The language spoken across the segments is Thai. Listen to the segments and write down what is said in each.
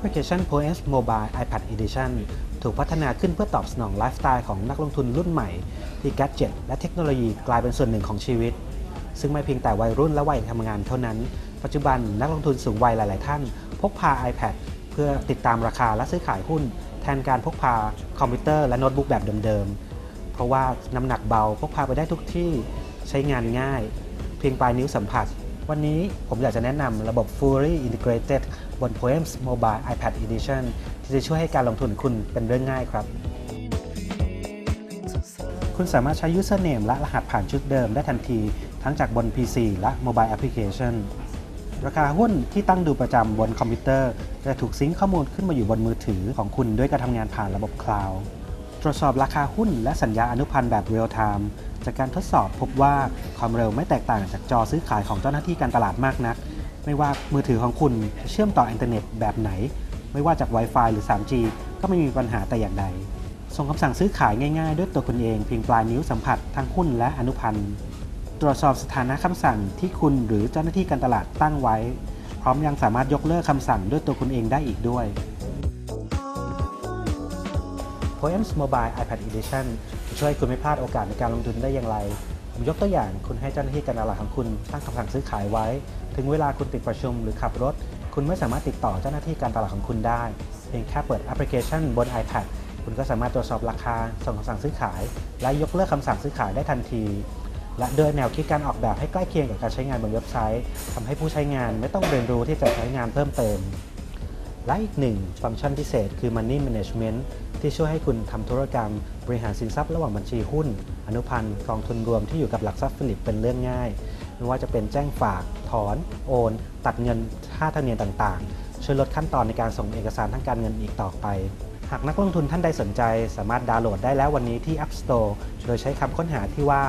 ปพลิเคชัน POS Mobile iPad Edition ถูกพัฒนาขึ้นเพื่อตอบสนองไลฟ์สไตล์ของนักลงทุนรุ่นใหม่ ที่แกดเจ็ตและเทคโนโลยีกลายเป็นส่วนหนึ่งของชีวิต ซึ่งไม่เพียงแต่วัยรุ่นและวัยทำงานเท่านั้น ปัจจุบันนักลงทุนสูงวัยหลาย ๆ ท่าน พกพา iPad เพื่อติดตามราคาและซื้อขายหุ้น แทนการพกพาคอมพิวเตอร์และโน้ตบุ๊กแบบเดิม ๆ เพราะว่าน้ำหนักเบาพกพาไปได้ทุกที่ใช้งานง่าย เพียงปลายนิ้วสัมผัส วันนี้ผมอยากจะแนะนำระบบ Fully Integrated บน Poems Mobile iPad Edition ที่จะช่วยให้การลงทุนคุณเป็นเรื่องง่ายครับ คุณสามารถใช้ username และรหัสผ่านชุดเดิมได้ทันที ทั้งจากบน PC และ Mobile Application ราคาหุ้นที่ตั้งดูประจำบนคอมพิวเตอร์ จะถูกซิงค์ข้อมูลขึ้นมาอยู่บนมือถือของคุณด้วยการทำงานผ่านระบบคลาวด์ตรวจสอบราคาหุ้นและสัญญาอนุพันธ์แบบเรียลไทม์ จากการทดสอบพบว่าความเร็วไม่แตกต่างจากจอซื้อขายของเจ้าหน้าที่การตลาดมากนัก ไม่ว่ามือถือของคุณจะเชื่อมต่ออินเทอร์เน็ตแบบไหน ไม่ว่าจาก Wi-Fi หรือ 3G ก็ไม่มีปัญหาแต่อย่างใด ส่งคำสั่งซื้อขายง่ายๆ ด้วยตัวคุณเองเพียงปลายนิ้วสัมผัสทั้งหุ้นและอนุพันธ์ ตรวจสอบสถานะคำสั่งที่คุณหรือเจ้าหน้าที่การตลาดตั้งไว้ พร้อมยังสามารถยกเลิกคำสั่งด้วยตัวคุณเองได้อีกด้วย Poems Mobile iPad Edition ช่วยคุณไม่พลาดโอกาสในการลงทุนได้อย่างไร ผมยกตัวอย่างคุณให้เจ้าหน้าที่การตลาดของคุณตั้งคำสั่งซื้อขายไว้ ถึงเวลาคุณติดประชุมหรือขับรถ คุณไม่สามารถติดต่อเจ้าหน้าที่การตลาดของคุณได้ เพียงแค่เปิดแอปพลิเคชันบน iPad คุณก็สามารถตรวจสอบราคา ส่งคำสั่งซื้อขาย และยกเลิกคำสั่งซื้อขายได้ทันที และโดยแนวคิดการออกแบบให้ใกล้เคียงกับการใช้งานบนเว็บไซต์ทำให้ผู้ใช้งานไม่ต้องเรียนรู้ที่จะใช้งานเพิ่มเติม และอีกหนึ่งฟังก์ชันพิเศษคือ Money Management ที่ช่วยให้คุณทำธุรกรรม บริหารสินทรัพย์ระหว่างบัญชีหุ้น อนุพันธ์กองทุนรวมที่อยู่กับหลักทรัพย์ฟิลิปเป็นเรื่องง่าย ไม่ว่าจะเป็นแจ้งฝาก ถอน โอน ตัดเงินค่าธรรมเนียมต่างๆ ช่วยลดขั้นตอนในการส่งเอกสารทางการเงินอีกต่อไป หากนักลงทุนท่านใดสนใจ สามารถดาวน์โหลดได้แล้ววันนี้ที่ App Store โดยใช้คำค้นหาที่ว่า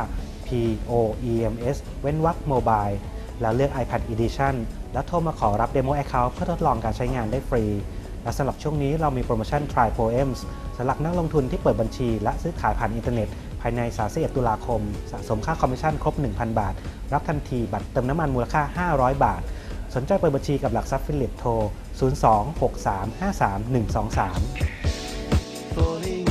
P O E M S เว้นวรรค Mobile แล้วเลือก iPad Edition แล้วโทรมาขอรับ Demo Account เพื่อทดลองการใช้งานได้ฟรี และสำหรับช่วงนี้เรามีโปรโมชั่น Try Poems สำหรับนักลงทุนที่เปิดบัญชี และซื้อขายผ่านอินเทอร์เน็ต ภายใน31ตุลาคม สะสมค่าคอมมิชชั่นครบ 1,000 บาท รับทันทีบัตรเติมน้ำมันมูลค่า 500 บาท สนใจเปิดบัญชีกับหลักทรัพย์ฟิลิปโทร 02 6353 123